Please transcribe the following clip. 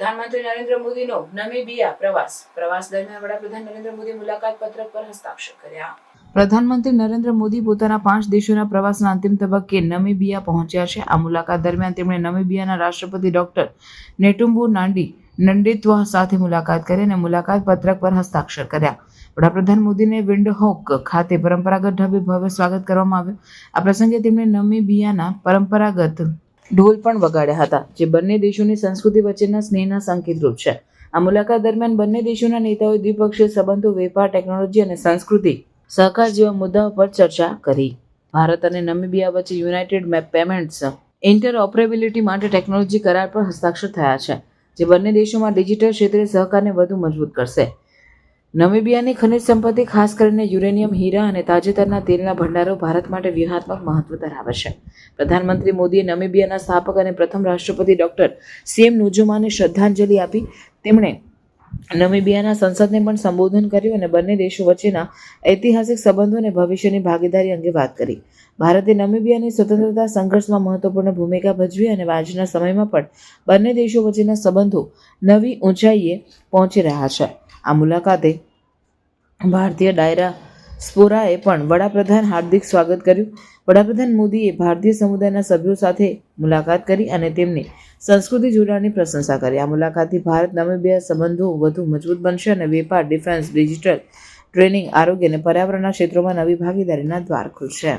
પ્રધાનમંત્રી નરેન્દ્ર મોદીનો નમીબિયા પ્રવાસ. પ્રવાસ દરમિયાન વડાપ્રધાન નરેન્દ્ર મોદી મુલાકાત પત્રક પર હસ્તાક્ષર કર્યા. પ્રધાનમંત્રી નરેન્દ્ર મોદી પોતાના પાંચ દેશોના પ્રવાસના અંતિમ તબક્કે નમીબિયા પહોંચ્યા છે. આ મુલાકાત દરમિયાન તેમણે નમીબિયાના રાષ્ટ્રપતિ ડોક્ટર નેટુમ્બુ નાંડી નંડિત્વ સાથે મુલાકાત કરી અને મુલાકાત પત્રક પર હસ્તાક્ષર કર્યા. વડાપ્રધાન મોદીને વિન્ડહોક ખાતે પરંપરાગત ઢબે ભવ્ય સ્વાગત કરવામાં આવ્યું. આ પ્રસંગે તેમણે નમીબિયાના પરંપરાગત ઢોલ પણ વગાડ્યા હતા, જે બંને દેશોની સંસ્કૃતિ વચ્ચેના સ્નેહના સંકેતરૂપ છે. આ મુલાકાત દરમિયાન બંને દેશોના નેતાઓએ દ્વિપક્ષીય સંબંધો, વેપાર, ટેકનોલોજી અને સંસ્કૃતિ, સહકાર જેવા મુદ્દાઓ પર ચર્ચા કરી. ભારત અને નમિબિયા વચ્ચે યુનાઇટેડ મેપ પેમેન્ટ્સ ઇન્ટરઓપરેબિલિટી માટે ટેકનોલોજી કરાર પર હસ્તાક્ષર થયા છે, જે બંને દેશોમાં ડિજિટલ ક્ષેત્રે સહકારને વધુ મજબૂત કરશે. નમીબિયાની ખનિજ સંપત્તિ ખાસ કરીને યુરેનિયમ, હીરા અને તાજેતરના તેલના ભંડારો ભારત માટે વ્યૂહાત્મક મહત્વ ધરાવે છે. પ્રધાનમંત્રી મોદીએ નમીબિયાના સ્થાપક અને પ્રથમ રાષ્ટ્રપતિ ડોક્ટર સીએમ નુજુમાને શ્રદ્ધાંજલિ આપી. તેમણે નમિબિયાના સંસદને પણ સંબોધન કર્યું અને બંને દેશો વચ્ચેના ઐતિહાસિક સંબંધો અને ભવિષ્યની ભાગીદારી અંગે વાત કરી. ભારતે નમીબિયાની સ્વતંત્રતા સંઘર્ષમાં મહત્વપૂર્ણ ભૂમિકા ભજવી અને આજના સમયમાં પણ બંને દેશો વચ્ચેના સંબંધો નવી ઊંચાઈએ પહોંચી રહ્યા છે. આ મુલાકાતે ભારતીય ડાયરા સ્પોરાએ પણ વડાપ્રધાન હાર્દિક સ્વાગત કર્યું. વડાપ્રધાન મોદીએ ભારતીય સમુદાયના સભ્યો સાથે મુલાકાત કરી અને તેમની સંસ્કૃતિ જોડાણની પ્રશંસા કરી. આ મુલાકાતથી ભારત નમીબિયા સંબંધો વધુ મજબૂત બનશે અને વેપાર, ડિફેન્સ, ડિજિટલ ટ્રેનિંગ, આરોગ્ય અને પર્યાવરણના ક્ષેત્રોમાં નવી ભાગીદારીના દ્વાર ખુલશે.